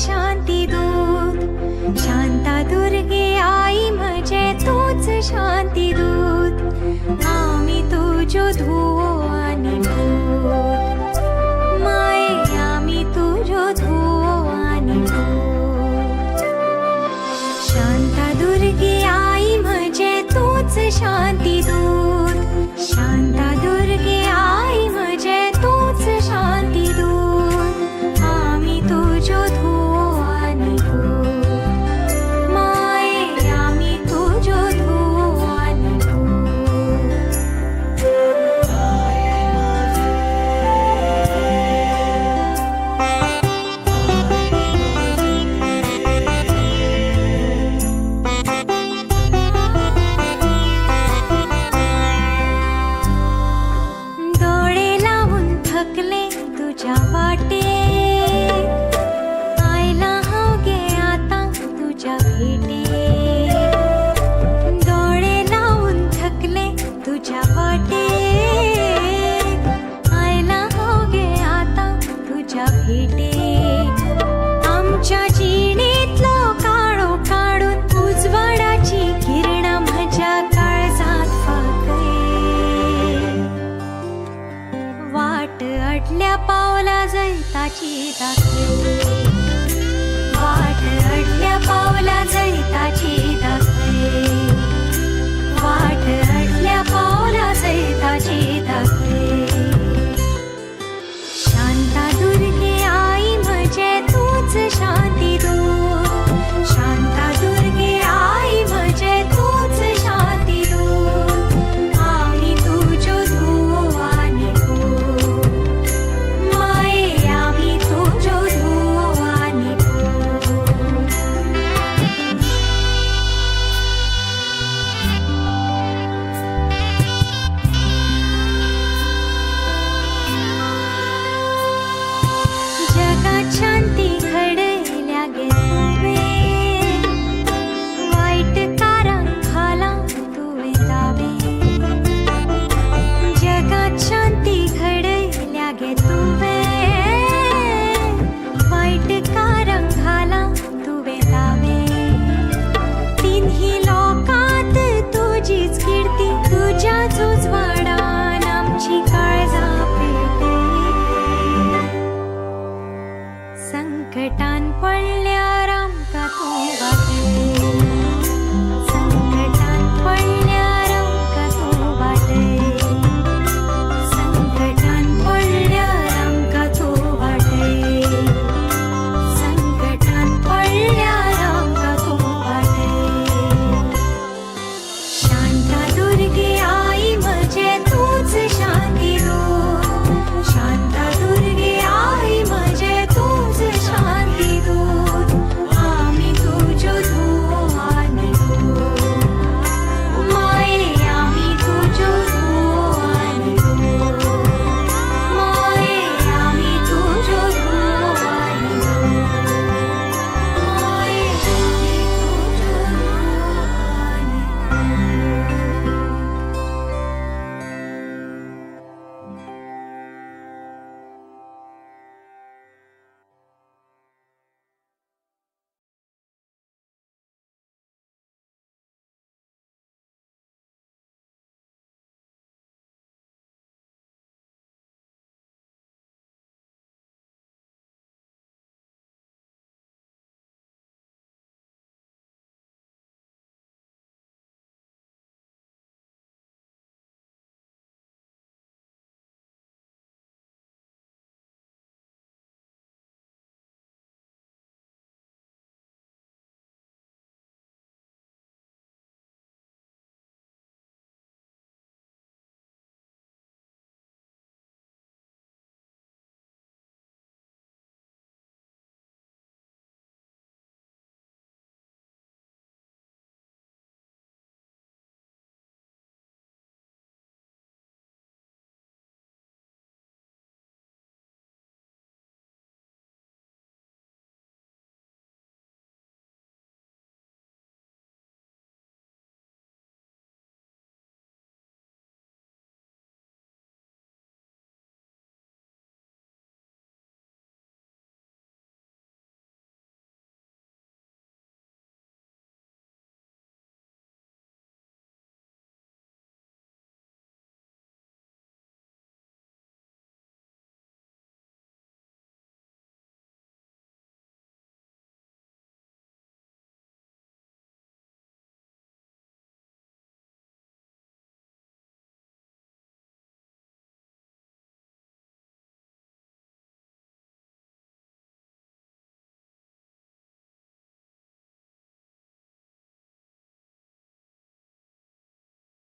शांती दूत. शांता दुर्गे आई म्हणजे तूच शांती दूत. आम्ही तुझो धू थकले तुझ्या वाटे आयला हवगे आता तुझ्या भेटे डोळे लावून थकले तुझ्या वाटे बोला जैताची दाखवे